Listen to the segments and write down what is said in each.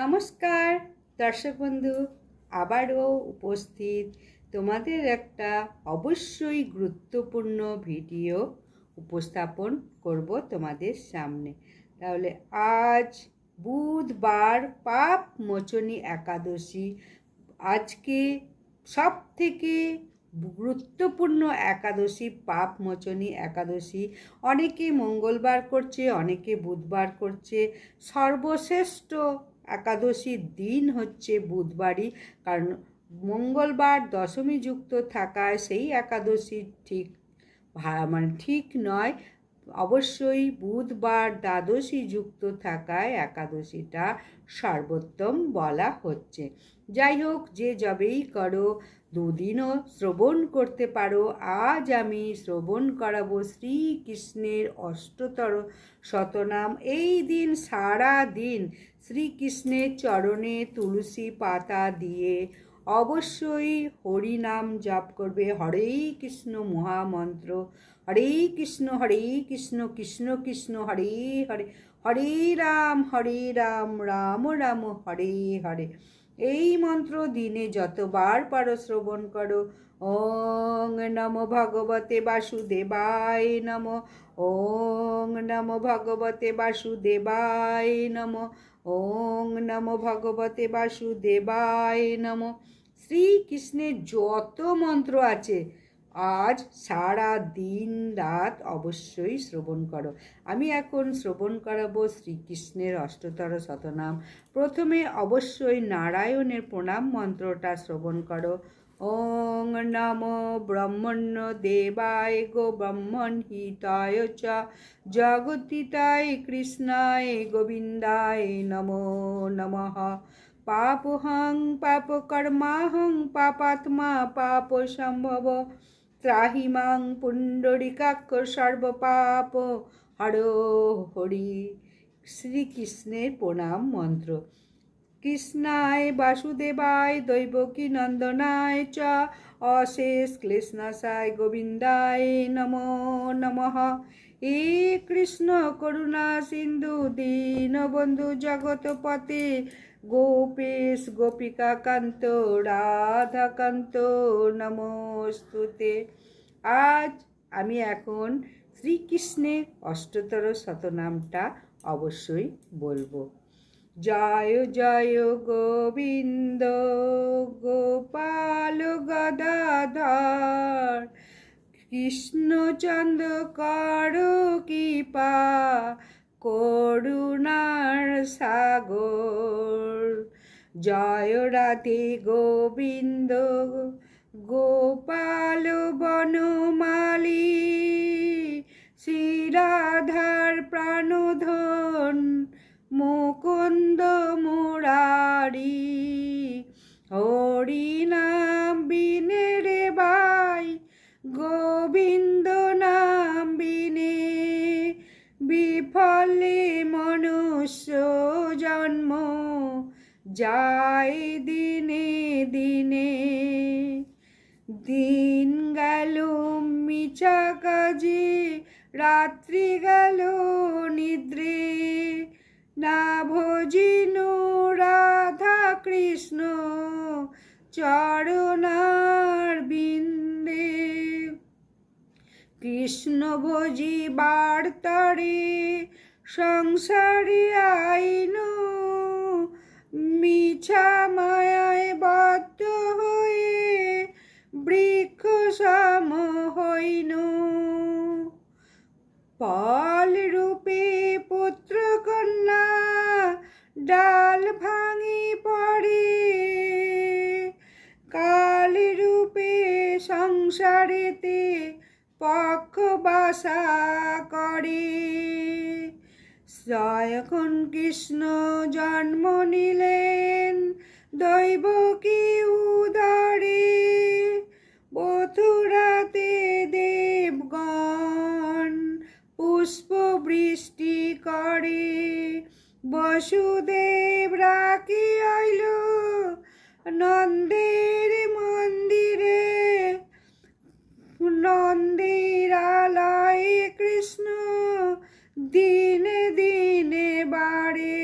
নমস্কার, দর্শক বন্ধু, আবারও উপস্থিত তোমাদের একটা অবশ্যই গুরুত্বপূর্ণ ভিডিও উপস্থাপন করব তোমাদের সামনে। তাহলে আজ বুধবার পাপ মোচনী একাদশী। আজকে সব থেকে গুরুত্বপূর্ণ একাদশী, পাপ মোচনী একাদশী। অনেকে মঙ্গলবার করছে, অনেকে বুধবার করছে। সর্বশ্রেষ্ঠ একাদশীর দিন হচ্ছে বুধবারই, কারণ মঙ্গলবার দশমী যুক্ত থাকায় সেই একাদশীর ঠিক মানে ঠিক নয়। অবশ্যই বুধবার দ্বাদশী যুক্ত থাকায় একাদশীটা সর্বোত্তম বলা হচ্ছে। যাই হোক, যে যবেই করো দুদিনও শ্রবণ করতে পারো। আজ আমি শ্রবণ করাবো শ্রীকৃষ্ণের অষ্টতর শতনাম। এই দিন সারা দিন শ্রীকৃষ্ণের চরণে তুলসী পাতা দিয়ে অবশ্যই হরি নাম জপ করবে। হরে কৃষ্ণ মহামন্ত্র। হরে কৃষ্ণ হরে কৃষ্ণ কৃষ্ণ কৃষ্ণ, হরে হরে। হরে রাম হরে রাম রাম রাম, হরে হরে। এই মন্ত্র দিনে যতবার পারো শ্রবণ করো। ওং নম ভগবতে বাসুদেবায় নম। ওং নম ভগবতে বাসুদেবায় নম। ওং নম ভগবতে বাসুদেবায় নম। শ্রীকৃষ্ণের যত মন্ত্র আছে আজ সারা দিন রাত অবশ্যই শ্রবণ করো। আমি এখন শ্রবণ করাবো শ্রীকৃষ্ণের অষ্টতর শতনাম। প্রথমে অবশ্যই নারায়ণের প্রণাম মন্ত্রটা শ্রবণ করো। ওং নম ব্রহ্মণ্য দেবায় গো ব্রহ্মণ হিতায় চ। জগতিতায় কৃষ্ণায় গোবিন্দায় নমো নমঃ। পাপহং পাপকর্মাহং পাপাত্মা পাপ সম্ভব ত্রাহি মাং পুণ্ডরিকাক্ষ সর্বপাপ হর হরি শ্রীকৃষ্ণের প্রণাম মন্ত্র কৃষ্ণায় বাসুদেবায় দৈবকী নন্দনায় চ অশেষ ক্লেশনাশায় গোবিন্দায় নমো নমঃ হে কৃষ্ণ করুণা সিন্ধু দীনবন্ধু জগৎপতে গোপেশ, গোপিকা কান্ত রাধাকান্ত নমস্তুতে। আজ আমি এখন শ্রীকৃষ্ণের অষ্টতর শতনামটা অবশ্যই বলব। জয় জয় গোবিন্দ, গোপাল গদাধর কৃষ্ণচন্দ্র কর কৃপা, করুণার সাগর। জয় রাধে গোবিন্দ, গোপাল বনমালী শ্রীরাধার প্রাণধন, মুকুন্দ মুরারি। হরি নাম বিনে রে ভাই গোবিন্দ নাম বিনে বিফলে মনুষ্য জন্ম, যায় দিনে দিনে। দিন গেল মিছা কাজে, রাত্রি গেল নিদ্রে। না ভজিনু রাধা কৃষ্ণ, চরণার বিন্দে কৃষ্ণ ভোজি বার্তারে, সংসারে আইন। মিছা মায়ায় বদ্ধ হয়ে বৃক্ষ সম হইন। ফল রূপে পুত্র কন্যা, ডাল ভাঙি পড়ে। রূপে সংসারেতে পক্ষ বাসা করে। যখন কৃষ্ণ জন্ম নিলেন দৈবকী উদারে? বথুরাতে দেবগণ পুষ্প বৃষ্টি করে। বসুদেব রাখি আইল নন্দের মন্দিরে। নন্দির আলয়ে কৃষ্ণ দিনে দিনে বাড়ে।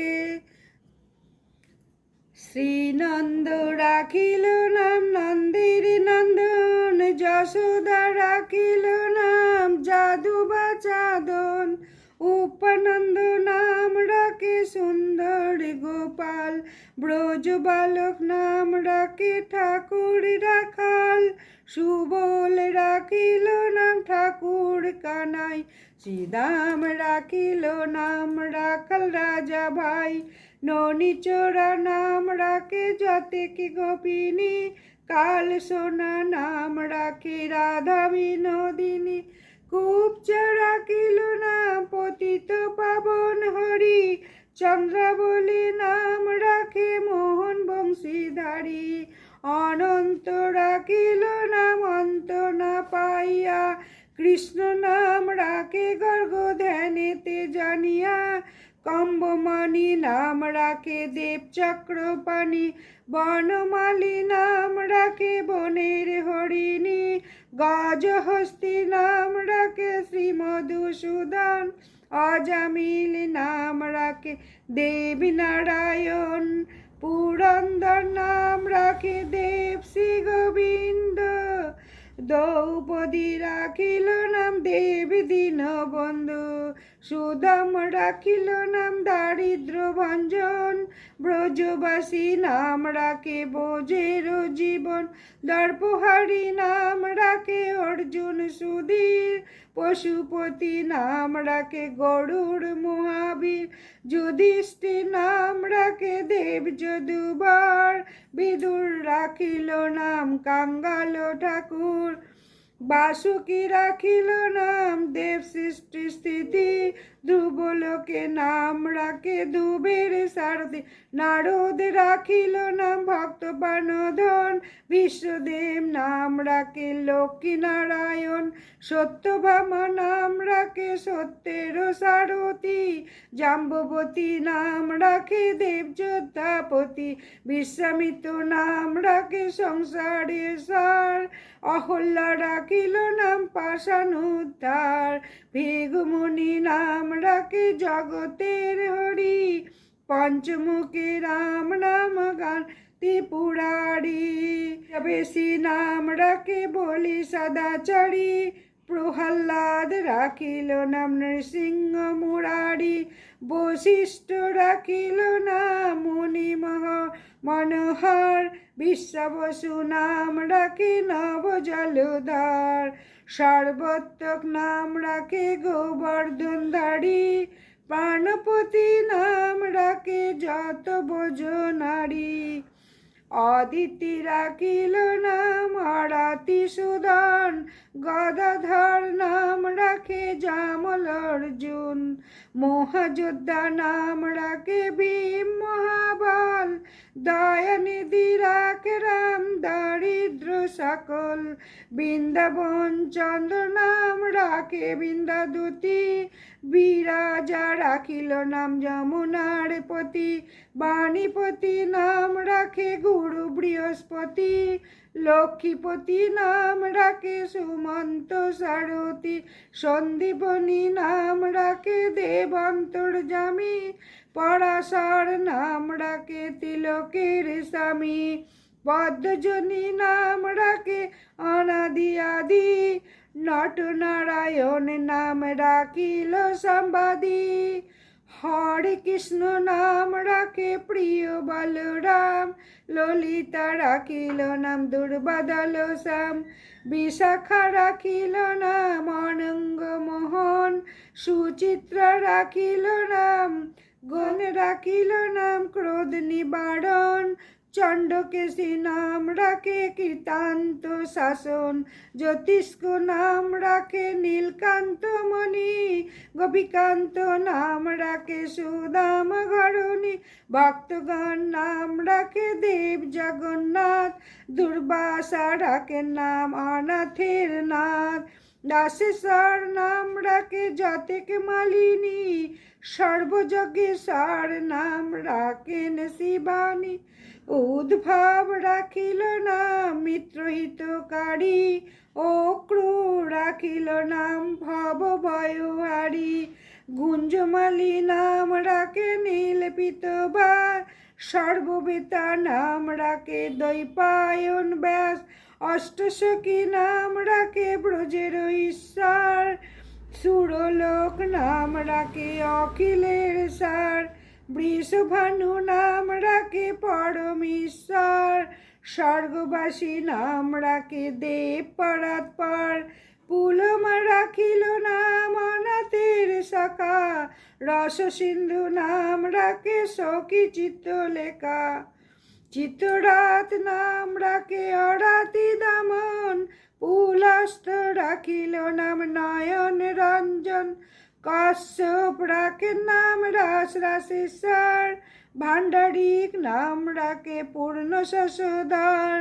শ্রীনন্দ রাখিল নাম, নন্দের নন্দন, যশোদা রাখিল নাম, জাদু বা চাদন, উপানন্দ নাম রাখে সুন্দর গোপাল ব্রজ বালক নাম রাখে ঠাকুর রাখাল। সুবল রাখিল নাম ঠাকুর কানাই শ্রীদাম রাখিল নাম রাখাল রাজা ভাই। ননিচোরা নাম রাখে যতেক গোপিনী, কাল সোনা নাম রাখে রাধা বিনোদিনী কুপচা রাখিল নাম পতিত পাবন হরি, চন্দ্রাবলী নাম রাখে মোহন বংশীধারী। অনন্ত রাখিল নাম অন্ত না পাইয়া, কৃষ্ণ নাম রাখে গর্গ ধ্যানেতে জানিয়া, কম্বমণি নাম রাখে দেব চক্রপাণি, বনমালী নাম রাখে বনের হরিণী, গজহস্তি নাম রাখে শ্রী মধুসূদন অজামিল নাম রাখে দেবী নারায়ণ পুরন্দর নাম রাখে দেব শ্রী গোবিন্দ। দ্রৌপদী রাখিল নাম দেব দীনবন্ধু। সুদাম রাখিল নাম দারিদ্র ভঞ্জন। ব্রজবাসী নাম রাখে বোঝের জীবন। দর্পহারি নাম রাখে অর্জুন সুধীর। পশুপতি নাম রাখে গরুর মহাবীর। যুধিষ্ঠি নাম রাখে দেব যদুবার। বিদুর রাখিল নাম কাঙ্গাল ঠাকুর। বাসুকি রাখিল নাম দেব সৃষ্টি স্থিতি। ধ্রুবলোকে নাম রাখে দুবের সারথি। নারদ রাখিল নাম, ভক্ত পানধন বিশ্বদেব নাম রাখে লক্ষ্মী নারায়ণ সত্যভামা নাম রাখে সত্যের সারথি। জাম্ববতী নাম রাখে দেবযোদ্ধাপতি। বিশ্বামিত নাম রাখে সংসারে সার। অহল্যা রাখিল নাম পাষাণ উদ্ধার ভেগমণি নাম রাখে জগতের হরি। পঞ্চমুখী রাম নাম গান ত্রিপুরারি। বেশি নাম রাখে বলি সদাচারী। প্রহ্লাদ রাখিল নাম নৃসিংহ মুরারি। বশিষ্ঠ রাখিল নাম মুনি মহ মনোহর। বিশ্বাবসু নাম রাখে নব জলধার। সর্বত্রক নাম রাখে গোবর্ধনধারী প্রাণপতি নাম রাখে যত বোঝ নারী অদিতি রাখিল নাম, আরাতি সুদন, গদাধর নাম রাখে জামল অর্জুন। মহাযোদ্ধা নাম রাখে ভীম মহাবল। দয়ানিধি রাখে রাম দারিদ্র সকল। বৃন্দাবন চন্দ্র নাম রাখে বৃন্দাদূতি। বিরাজা রাখিল নাম যমুনার পতি। বাণীপতি নাম রাখে গুরু বৃহস্পতি লক্ষ্মীপতি নাম রাখে সুমন্ত সারথী। সন্দীপনী, নাম রাখে দেবন্তর্জামী পরাশর, নাম রাখে তিলকের স্বামী। পদ্মজনী, নাম রাখে অনাদি আদি নটনারায়ণ, নাম রাখিল সম্বাদী। হরে কৃষ্ণ নাম রাখে প্রিয় বলরাম। ললিতা রাখিল নাম দুর্বাদল শ্যাম। বিশাখা রাখিল নাম অনঙ্গ মোহন। সুচিত্রা রাখিল নাম গণ রাখিল নাম ক্রোধ নিবারণ। চণ্ডকেশী নাম রাখে কীর্তান্ত শাসন। জ্যোতিষ্ক নাম রাখে নীলকান্ত মণি। গোপীকান্ত নাম রাখে সুদাম ঘরণী। ভক্তগণ নাম রাখে দেব জগন্নাথ। দুর্বাসা রাখে নাম অনাথের নাথ। দাসেশ্বর নাম রাখে যতেক মালিনী। সর্বযজ্ঞেশ্বর নাম রাখেন শিবানী। উদ্ভব রাখিল নাম মিত্রহিতকারী অক্রু রাখিল নাম ভব ভয়হারী গুঞ্জমালী নাম রাখে নীল পিতবার, সর্ববেতা নাম রাখে দৈপায়ন ব্যাস, অষ্টসখী নাম রাখে ব্রজের ঈশ্বর, সুরলোক নাম রাখে অখিলের সার। বৃষভানু নাম রাখে পরমেশ্বর, স্বর্গবাসী নাম রাখে দেব পরাৎপর। পুলমা রাখিল নাম অনাথের সখা রস সিন্ধু নাম রাখে সখী চিত্ত লেখা চিত্তরাত নাম রাখে অরাতি দামন, পুলস্ত রাখিল নাম নয়ন রঞ্জন। কশ্যপ নাম রাস রাশেশ্বর ভাণ্ডারিক নাম রাখে পূর্ণ শশধর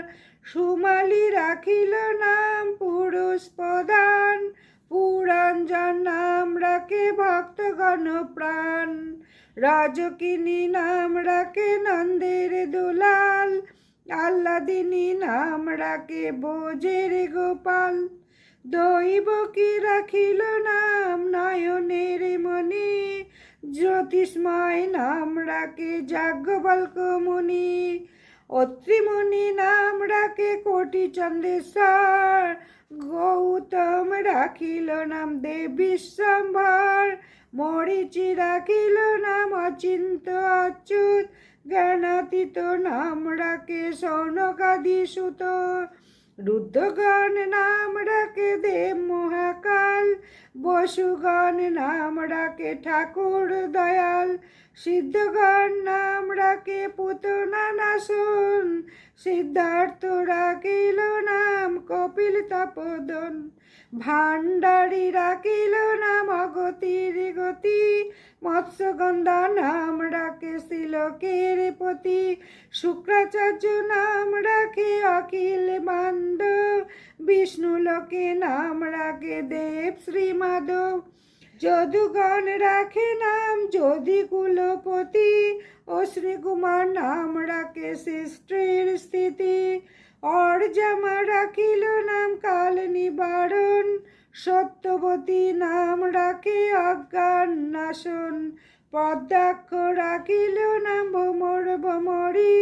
সুমালি রাখিল নাম পুরুষ প্রধান, পুরঞ্জন নাম রাখে ভক্তগণ প্রাণ রাজকিনী নাম রাখে নন্দের দুলাল আল্লাদিনী নাম রাখে বোজের গোপাল। দৈবকী রাখিল নাম নয়নের মণি? জ্যোতিষ্ময় নাম রাখে যাজ্ঞবল্ক মুনি। অত্রিমণি নাম রাখে কোটি চন্দ্রেশ্বর গৌতম রাখিল নাম দেবী সম্ভার। মরিচি রাখিল নাম অচিন্ত অচ্যুত। জ্ঞানাতীত নাম রাখে সৌনকাদি সুত রুদ্রগণ নাম ডাকে দেব মহাকাল বসুগণ নাম ডাকে ঠাকুর দয়াল। সিদ্ধগণ নাম রাখে পুতনা নাসন সিদ্ধার্থ রাখিল নাম কপিল তপোদন, ভাণ্ডারী রাখিল নাম অগতির গতি, মৎস্যগন্ধা নাম রাখে শ্রীলোকের পতি শুক্রাচার্য নাম রাখে অখিল বান্ধ বিষ্ণু লোকে নাম রাখে দেব শ্রী মাধব যদুগণ রাখে নাম যোধি কুলপতি ও শ্রীকুমার নাম রাখে সৃষ্টির স্থিতি। অর্জামা রাখিল নাম কাল নিবারণ, সত্যবতী নাম রাখে অজ্ঞান নাশন। পদ্মাক্ষ রাখিল নাম ভ্রমর ভ্রমরি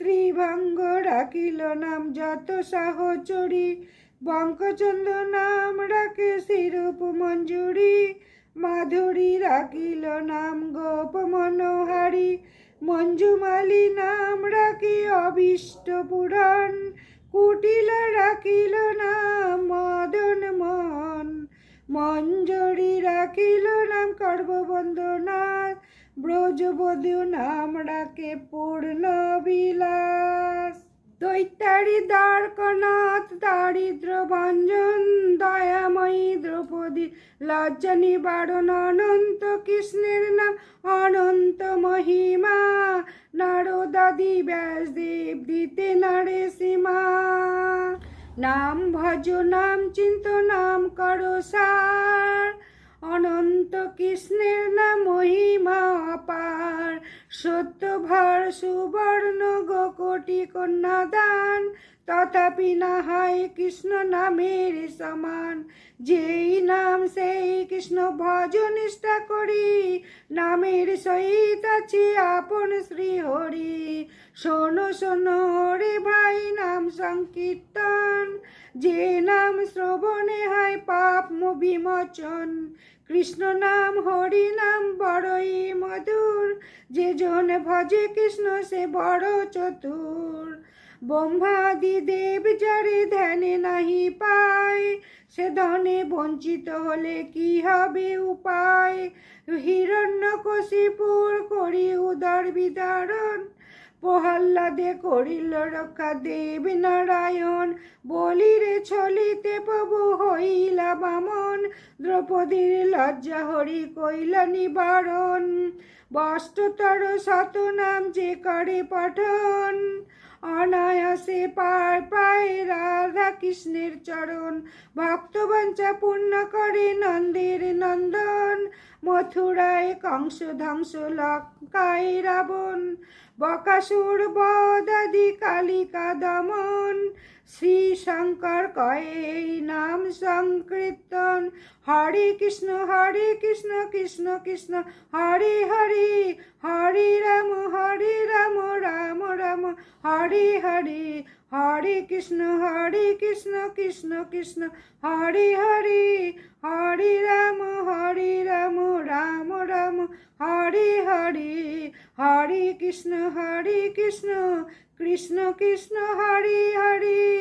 ত্রিভঙ্গ রাখিল নাম যত সাহচরী। বঙ্কচন্দ্র নাম রাখে শিরূপ মঞ্জুরি মাধুরী রাখিল নাম গোপ মনোহারী। মঞ্জুমালী নাম রাখি অবিষ্ট পুরাণ। কুটিল রাখিল নাম মদন মন। মঞ্জরি রাখিল নাম কর্মবন্দনাথ ব্রজবধূ নাম রাখে পূর্ণ বিলাস। দৈত্যারি দ্বারকনাথ দারিদ্র ভঞ্জন দয়াময়ী দ্রৌপদী লজ্জা নিবারণ অনন্ত কৃষ্ণের নাম অনন্ত মহিমা নারদাদি ব্যাসদেব দিতে নারে সীমা। নাম ভজ, নাম চিন্ত, নাম করো সার। অনন্ত কৃষ্ণের নাম মহিমা অপার। সত্য ভার সুবর্ণ গোকটি কন্যাদান, তথাপি না হয় কৃষ্ণ নামের সমান। যেই নাম সেই কৃষ্ণ ভজ নিষ্ঠা করি, নামের সহিত আছে আপন শ্রী হরি। শোনো শোনো রে ভাই, নাম সংকীর্তন। যে নাম শ্রবণে হয় পাপ বিমোচন কৃষ্ণ নাম, হরি নাম, বড়ই মধুর। যে জন ভজে কৃষ্ণ, সে বড় চতুর। ব্রহ্মাদি দেব যারে ধ্যানে নাহি পায়, সে ধনে বঞ্চিত হলে কি হবে উপায়? হিরণ্যকশিপুর করি উদর বিদারণ, প্রহ্লাদে করিল রক্ষা দেব নারায়ণ। বামন, দ্রৌপদীর লজ্জা হরি কইলা নিবারণ। বস্ত্রতর শত নাম যে করে পঠন, অনায়াসে পার পায় রাধা কৃষ্ণের চরণ। ভক্তবাঞ্ছা পূর্ণ করে নন্দের নন্দন, মথুরায় কংস ধ্বংস লঙ্কায় রাবণ। বকাসুর বদাদি কালিকা দমন, শ্রী শঙ্কর কয়ে নাম সংকীর্তন। হরে কৃষ্ণ হরে কৃষ্ণ কৃষ্ণ কৃষ্ণ। হরে হরে হরে রাম হরে রাম। হরে হরে হরে কৃষ্ণ হরে কৃষ্ণ কৃষ্ণ কৃষ্ণ। হরে হরে হরে রাম হরে রাম রাম রাম। হরে হরে হরে কৃষ্ণ হরে কৃষ্ণ। কৃষ্ণ কৃষ্ণ, হরে হরে।